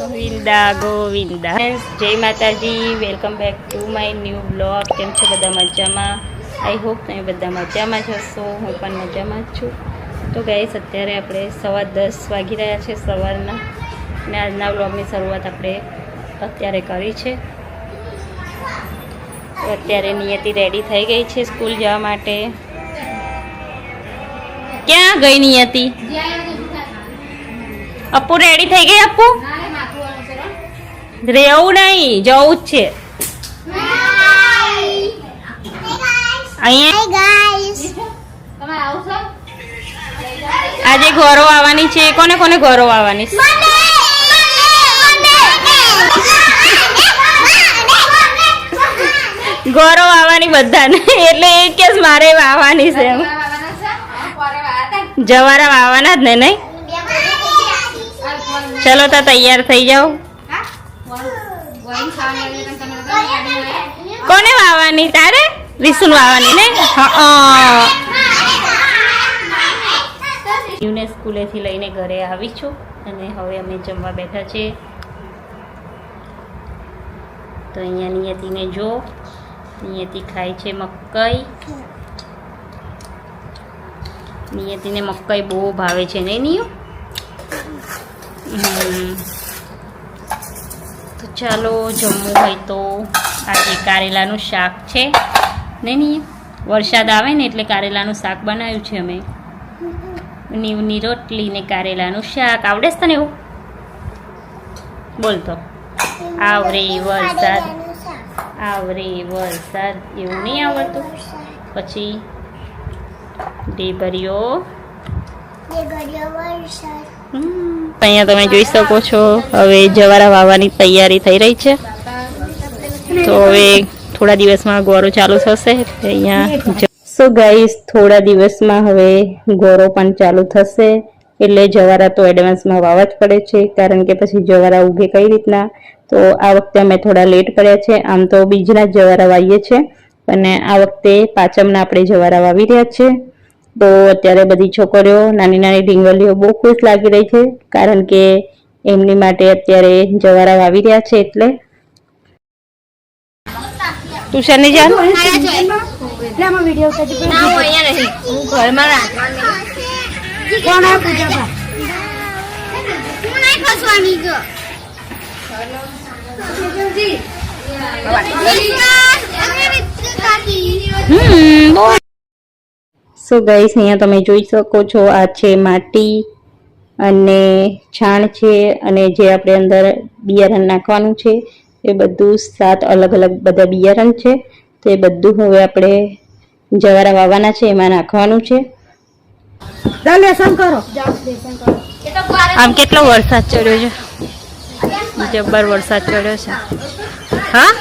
ગોવિંદા ગોવિંદા. જય માતાજી. Welcome back to my new blog કેમ છો બધા મજામાં? આઈ હોપ તમે બધા મજામાં જ હશો. હું પણ મજામાં જ છું. તો ગાઈસ અત્યારે આપણે સવા દસ વાગી રહ્યા છે સવારના. અને આજના બ્લોગની શરૂઆત આપણે અત્યારે કરી છે. અત્યારે નિયતિ રેડી થઈ ગઈ છે સ્કૂલ જવા માટે. ક્યાં ગઈ નિયતિ અપ્પુ રેડી થઈ ગઈ અપ્પુ? રહેવું નહીં, જવું જ છે. અહીંયા આજે ઘરો આવવાની છે. કોને કોને ઘરો આવવાની છે? ઘરો આવવાની બધાને. એટલે એ કેસ મારે આવવાની છે એમ. જવારા આવવાના જ ને, નહીં? ચલો તો તૈયાર થઈ જાઓ. કોને વાવવાની? તારે? રીસુન વાવવાની ને યુને સ્કૂલેથી લઈને ઘરે આવી છું અને હવે અમે જમવા બેઠા છીએ તો અહીંયા નિયતિને જો. નિયતિ ખાય છે મકઈ. નિયતિને મકાઈ બહુ ભાવે છે, નહીં નિયુ? તો ચાલો, જમવું હોય તો આજે કારેલાનું શાક છે, નહીં નહીં વરસાદ આવે ને એટલે કારેલાનું શાક બનાવ્યું છે અમે. નીવની રોટલી ને કારેલાનું શાક. આવડે છે તને એવું? બોલ તો. આવરે વરસાદ. આવરે વરસાદ. એવું નહીં આવડતું? પછી? ઢેબરિયો અહીંયા તમે જોઈ શકો છો હવે જવારા વાવવાની તૈયારી થઈ રહી છે. તો હવે થોડા દિવસમાં ગોરો ચાલુ થશે અહીંયા સો ગાઈસ થોડા દિવસમાં હવે ગોરો પણ ચાલુ થશે એટલે જવારા તો એડવાન્સમાં વાવવા જ પડે છે કારણ કે પછી જવારા ઉગે કઈ રીતના. તો આ વખતે અમે થોડા લેટ કર્યા છે આમ તો બીજના જવારા વાવીએ છીએ અને આ વખતે પાચમના આપણે જવારા વાવી રહ્યા છે. તો અત્યારે બધી છોકરીઓ નાની નાની ઢીંગલીઓ બહુ ખુશ લાગી રહી છે કારણ કે એમની માટે અત્યારે જવારા વાવી રહ્યા છે એટલે. ટ્યુશને જાન? હમ આ પૂજા બા? સો ગાઈસ અહીંયા તમે જોઈ શકો છો આ છે માટી અને છાણ છે અને જે આપણે અંદર બિયારણ નાખવાનું છે એ બધું સાત અલગ અલગ બધા બિયારણ છે. તો એ બધું હવે આપણે જવારા વાવવાના છે એમાં નાખવાનું છે. આમ કેટલો વરસાદ ચડ્યો છે? જબ્બર વરસાદ ચડ્યો છે. હા?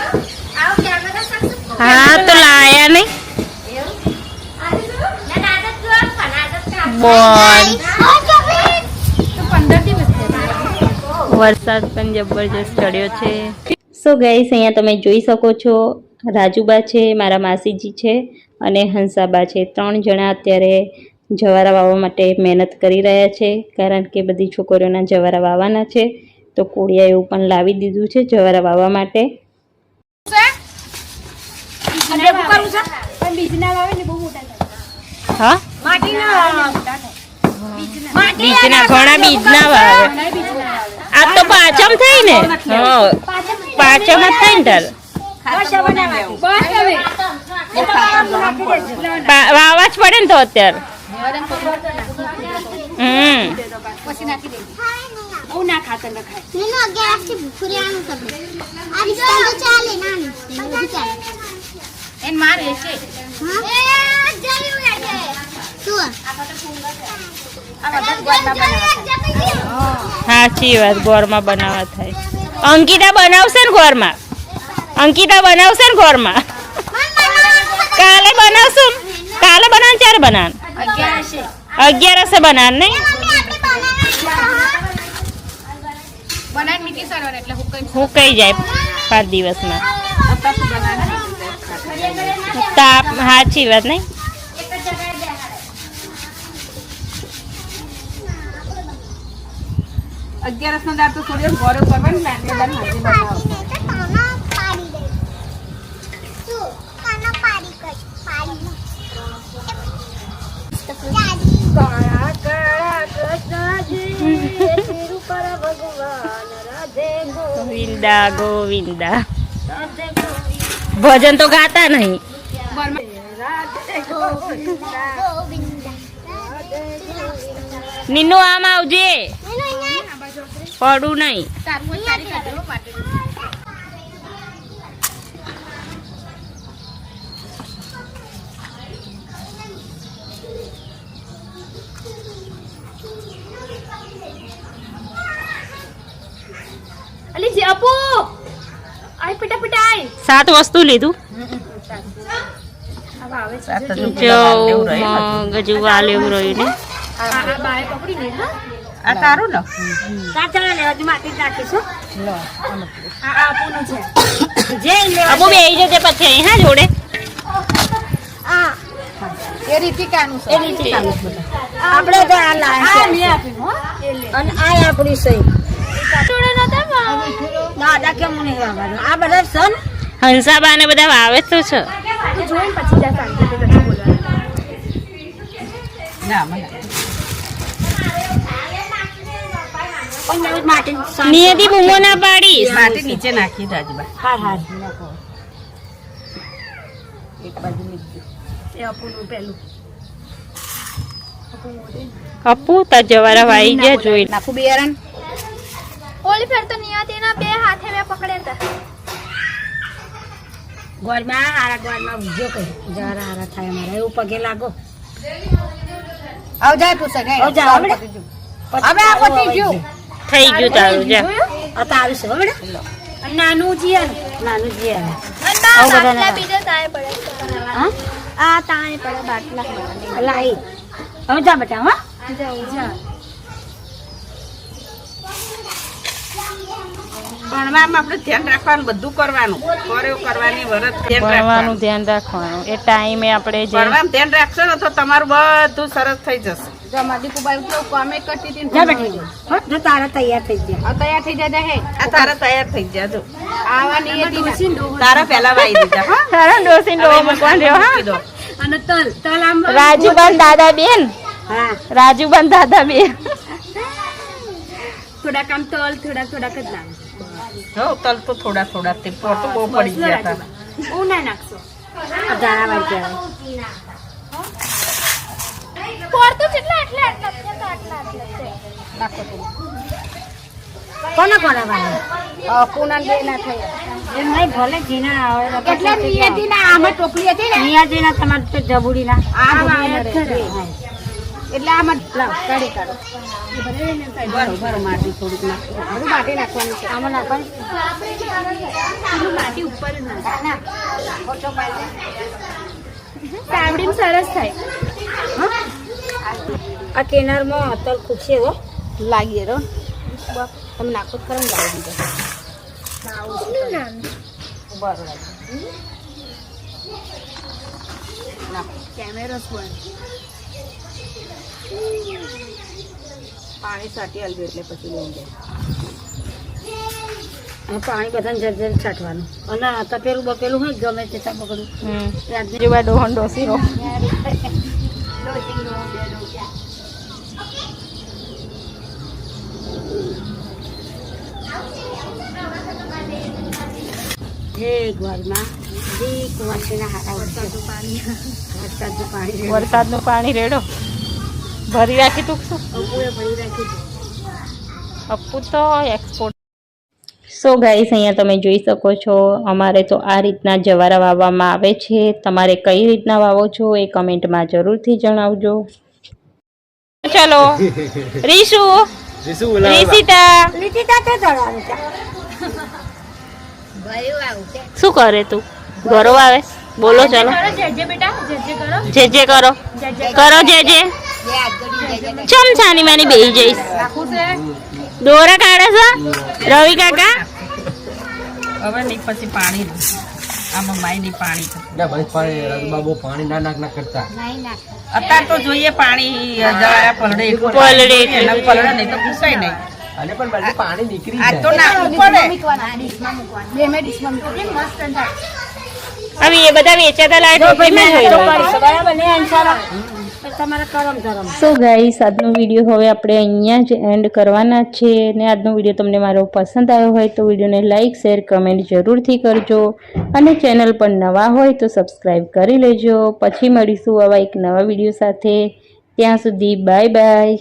હા તો લાયા નહીં. બોલ વરસાદ પણ જબરજસ્ત ચડ્યો છે. સો ગાઈસ અહીંયા તમે જોઈ શકો છો રાજુબા છે મારા માસીજી છે અને હંસાબા છે. ત્રણ જણા અત્યારે જવારા વાવવા માટે મહેનત કરી રહ્યા છે કારણ કે બધી છોકરીઓના જવારા વાવવાના છે. તો કોળિયા એવું પણ લાવી દીધું છે જવારા વાવવા માટે. હા? બીજના ઘણા બીજના વાવે. આ તો પાચમ થઈ ને? હા. પાચમ જ થઈ ને તાર પા- જ પડે ને તો અત્યારે. હમ. સાચી વાત ગોળમાં બનાવવા થાય. અંકિતા બનાવશે ને ગોળમાં? અંકિતા બનાવશે ને ગોળમાં? કાલે બનાવશું? કાલે બનાવ ત્યારે બનાવ અગિયારસે બનાવ નહીં? હું કઈ જાય પાંચ દિવસમાં. તાપ સાચી વાત નહીં? અગિયારસ નો દાર તો થોડી ગોળો કરવાની દાર રાધે ગોવિંદા ગોવિંદા. ભજન તો ગાતા નહીં. નીનુ આમ આવજે. પડું નહીં અલી જે આપો આય પટા પટા આય સાત વસ્તુ લીધું હવે આવે છે સાત હજુ જો પેલા મગ હજુ વાલ એવું રહ્યું ને આ આ લે આ તારું લો. કાચા ને હજુ માટી નાખીશું લો આ આ છે જે લેવા અબુ બે જજે પછી અહીં હા જોડે. આ એ રીતિકાનું છે. એ રીતિકાનું આપણે તો આ લાયા છે. અને આ આપણી સહી. દાદા કેમ નહીં વાગવાનું આ બધા સન હંસાબા ને બધા વાવે તો છે. જોઈને પછી જા શાંતિ થી ના મને પણ એવું માટી નિયતિ બૂમો ના પાડીશ માટી નીચે નાખી રાજબા હા હા એક બાજુ નીચે એ અપુનું પેલું અપુ તાર જવારા વાઈ ગયા જોઈ નાખું બિયારણ ઓલી ફેર તો નિયતિના બે હાથે મેં પકડ્યા હતા ગોળમાં હારા ગોળમાં ઉજો કહે જરા હારા થાય મારા એવું પગે લાગો આવ જાય પૂછે આવ જા, આવડે? હવે આ પતી ગયું થઈ ગયું તારું જા. આ તારું છે બેટા નાનું જીયન નાનું જીયન અને બધા બીજા તાણે પડે હા? આ તાણે પડે બાટલા. લાઈ. હવે જા બેટા હા. જા. ભણવામાં આપણે ધ્યાન રાખવાનું બધું કરવાનું. કોરેવ કરવાની વરત ધ્યાન ભણવાનું ધ્યાન રાખવાનું. એ ટાઈમે આપણે ભણવાનું ધ્યાન રાખશો ને તો તમારું બધું સરસ થઈ જશે. જો મારી કુબાઈ તો કામે કરતી હતી જા બેટા હો જો તારા તૈયાર થઈ ગયા. આ તૈયાર થઈ જાય હે. આ તારા તૈયાર થઈ ગયા જો. આવાની હતી ને તારા પહેલા વાઈ દીધા. હા તારા ડોસી લો મૂકવાનું રહ્યો હા. અને તલ તલ આમ રાજુબન દાદા બેન? હા. રાજુબન દાદા બેન? થોડાક આમ તલ થોડા થોડાક જ લાગે. હો તલ તો થોડા થોડા તે પોટું બહુ પડી ગયા હતા. હું ના નાખશો. ધારા કહેવાય. પોર તો કેટલા એટલે આટલા છે તો આટલા આટલા છે. નાખો થોડું. કોના કોના વાળા અ, પૂનમ બે ના થયા. એમ નહીં ભલે જીના આવે એટલે નિયતિ ના આમાં ટોપલી હતી ને? નિયાજીના તમારે તો જબુડી ના આ વાળા. હા. એટલે આમાં કાઢી કાઢો. બરો માટી થોડુંક નાખો. માટી નાખવાનું છે. આમાં નાખવાનું માટી ઉપર. સાવડીમાં સરસ થાય. આ કેનારમાં તલ ખૂબ છે હો. લાગીએ રો તમે નાખો ખરા ને ગાળી દીધો કોનું નામ બરો કેમેરો પાણી સાટી આલજો એટલે પછી લઈ જાય. અને પાણી બધાને જર જર છાંટવાનું. અને તપેલું બપેલું હોય ગમે તે ત્યાં જેવા ડોહન ડોસી રો વરસાદનું પાણી રેડો. ભરી રાખી તું શું. અપ્પુ તો એક્સપોર્ટ સો ગાઈસ અહીંયા તમે જોઈ શકો છો અમારે તો આ રીતના જવારા વાવવામાં આવે છે. તમારે કઈ રીતના વાવો છો એ કમેન્ટમાં જરૂરથી જણાવજો. ચલો. રીશુ રીસિતા. લીટી તાતે ચડાવે છે. શું કરે તું? ઘરો આવે? બોલો ચલો. જે જે કરો. કરો. જે જે. ચમ છાની માની બેહી જઈશ. દોરા કાઢે છે? રવિ કાકા? હવે નહીં પછી પાણી આમાં માય નહીં પાણી ના ભાઈ પાણી બહુ પાણી ના નાખ ના કરતા. અત્યારે તો જોઈએ પાણી જવાયા પલડે એટલું એના નહીં તો પૂછાય નહીં. અને પણ બાજુ પાણી નીકળી આ તો ના પડે. મૂકવાના ડીશમાં મૂકવાના. બે મેં ડીશમાં મૂકવાના. મસ્ત થાય? હવે એ બધા વેચાતા. કરીશું, બરાબર ને અંશારા? સો ગાઈસ આજનો વીડિયો હવે આપણે અહીંયા જ એન્ડ કરવાના છે ને આજનો વીડિયો તમને મારો પસંદ આવ્યો હોય તો વિડીયોને લાઇક શેર કમેન્ટ જરૂરથી કરજો અને ચેનલ પર નવા હોય તો સબસ્ક્રાઈબ કરી લેજો. પછી મળીશું આવા એક નવા વીડિયો સાથે. ત્યાં સુધી બાય બાય